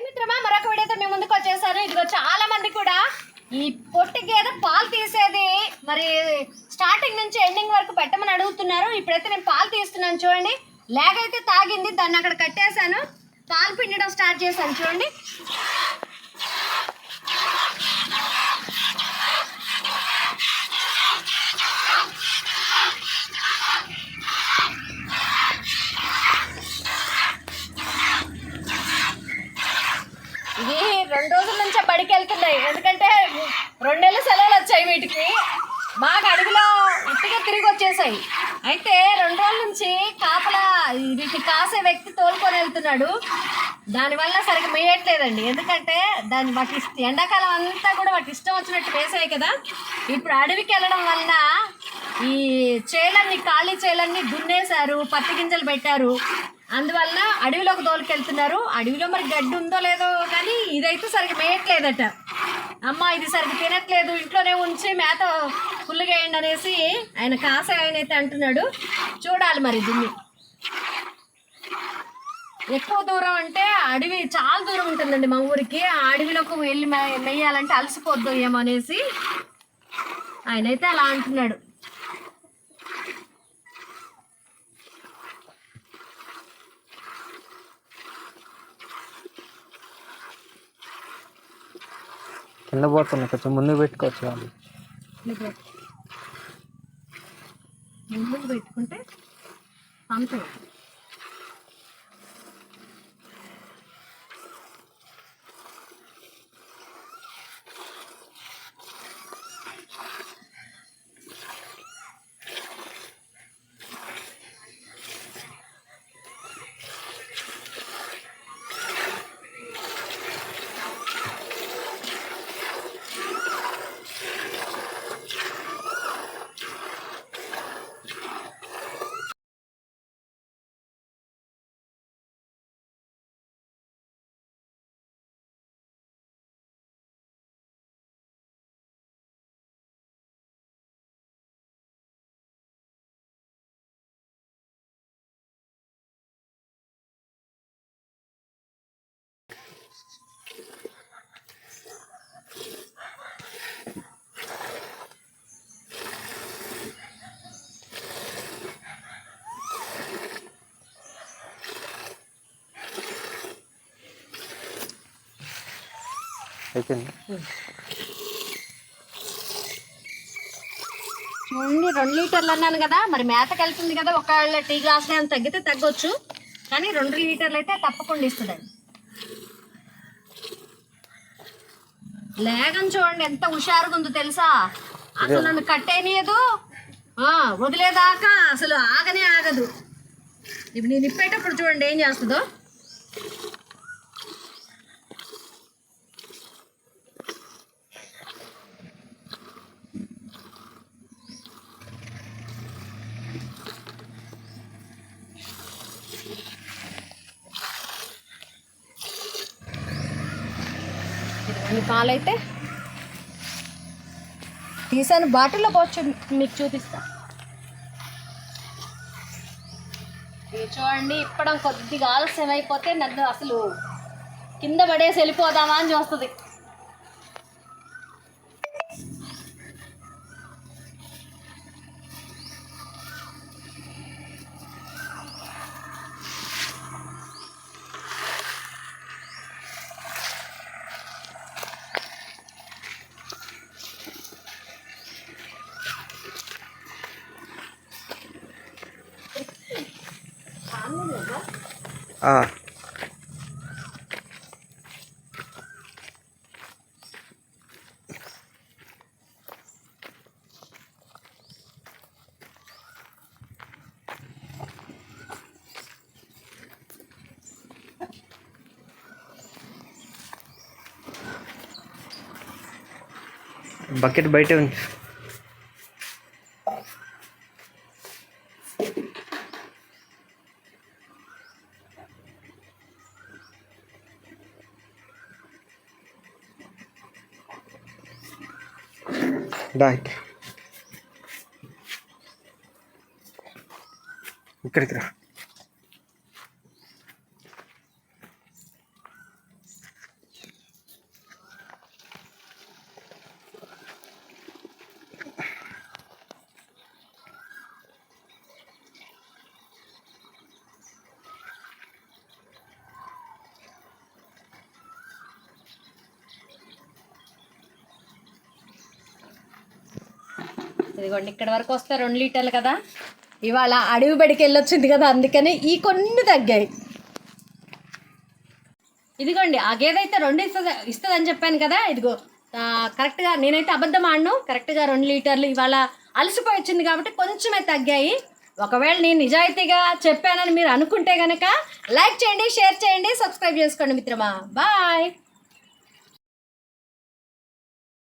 Hi మిత్రమా మరొక వీడియోతో మేము ముందుకు వచ్చేసాను. ఇదిగో చాలా మంది కూడా ఈ పొట్టి గేదె పాలు తీసేది మరి స్టార్టింగ్ నుంచి ఎండింగ్ వరకు పెట్టమని అడుగుతున్నారు. ఇప్పుడైతే నేను పాలు తీస్తున్నాను చూడండి. లేగైతే తాగింది దాన్ని అక్కడ కట్టేశాను. పాలు పిండడం స్టార్ట్ చేశాను చూడండి ఇది రెండు రోజుల నుంచే ఉన్నాయి. ఎందుకంటే రెండు సెలవులు వచ్చాయి వీటికి. మాకు అడుగులో ఉట్టిగా తిరిగి వచ్చేసాయి. అయితే రెండు రోజుల నుంచి కాపలా వీటిని కాసే వ్యక్తి తోలుకొని వెళ్తున్నాడు. దానివల్ల సరిగ్గా మేయట్లేదండి. ఎందుకంటే దాని వాటి ఎండాకాలం అంతా కూడా వాటి ఇష్టం వచ్చినట్టు వేసాయి కదా. ఇప్పుడు అడవికి వెళ్ళడం వలన ఈ చేలన్నీ ఖాళీ చేలన్నీ దున్నేశారు పత్తి గింజలు పెట్టారు. అందువల్ల అడవిలోకి తోలుకెళ్తున్నారు. అడవిలో మరి గడ్డి ఉందో లేదో కానీ ఇదైతే సరిగ్గా మేయట్లేదట. అమ్మ ఇది సరిగ్గా తినట్లేదు ఇంట్లోనే ఉంచి మేత ఫుల్గా అనేసి ఆయన కాసే ఆయన అయితే అంటున్నాడు. చూడాలి మరి దీన్ని. ఎక్కువ దూరం అంటే అడవి చాలా దూరం ఉంటుందండి మా ఊరికి. ఆ అడవిలోకి వెళ్ళి మెయ్యాలంటే మేయాలంటే అలసిపోద్దు ఏమో అనేసి ఆయన అయితే అలా అంటున్నాడు. కింద పోతున్నాయి కొంచెం ముందు పెట్టుకోవచ్చు వాళ్ళు. ముందుకు పెట్టుకుంటే అంతే. అయిపోయింది. చూడండి రెండు లీటర్లు అన్నాను కదా మరి మేతకి వెళ్తుంది కదా ఒకవేళ టీ గ్లాస్ అని తగ్గితే తగ్గొచ్చు. కానీ రెండు లీటర్లు అయితే తప్పకుండా ఇస్తుందండి. లేగని చూడండి ఎంత హుషారుగా ఉందో తెలుసా? అసలు నన్ను కట్టేనియదు. ఆ, వదిలేదాకా అసలు ఆగనే ఆగదు. ఇప్పుడు నేను ఇప్పేటప్పుడు చూడండి ఏం చేస్తుందో. ఇదిగోండి పాలైతే తీసాను. బాటిల్లో పోవచ్చు. మీకు చూపిస్తా. చూడండి ఇప్పడం కొద్దిగా ఆలస్యం అయిపోతే నన్ను అసలు కింద పడేసి వెళ్ళిపోదామా అని చూస్తుంది. ആ बकेट बैठे ఇక్కడికి రా ఇదిగోండి ఇక్కడ వరకు వస్తే రెండు లీటర్లు కదా? ఇవాళ అడవి బడికి వెళ్ళొచ్చింది కదా అందుకని ఈ కొన్ని తగ్గాయి. ఇదిగోండి ఆ గేదె అయితే రెండు ఇస్తుంది ఇస్తుందని చెప్పాను కదా ఇదిగో కరెక్ట్గా నేనైతే అబద్ధం ఆడను కరెక్ట్గా రెండు లీటర్లు ఇవాళ అలసిపోయి వచ్చింది కాబట్టి కొంచెమే తగ్గాయి. ఒకవేళ నేను నిజాయితీగా చెప్పానని మీరు అనుకుంటే కనుక లైక్ చేయండి షేర్ చేయండి సబ్స్క్రైబ్ చేసుకోండి మిత్రమా. బాయ్.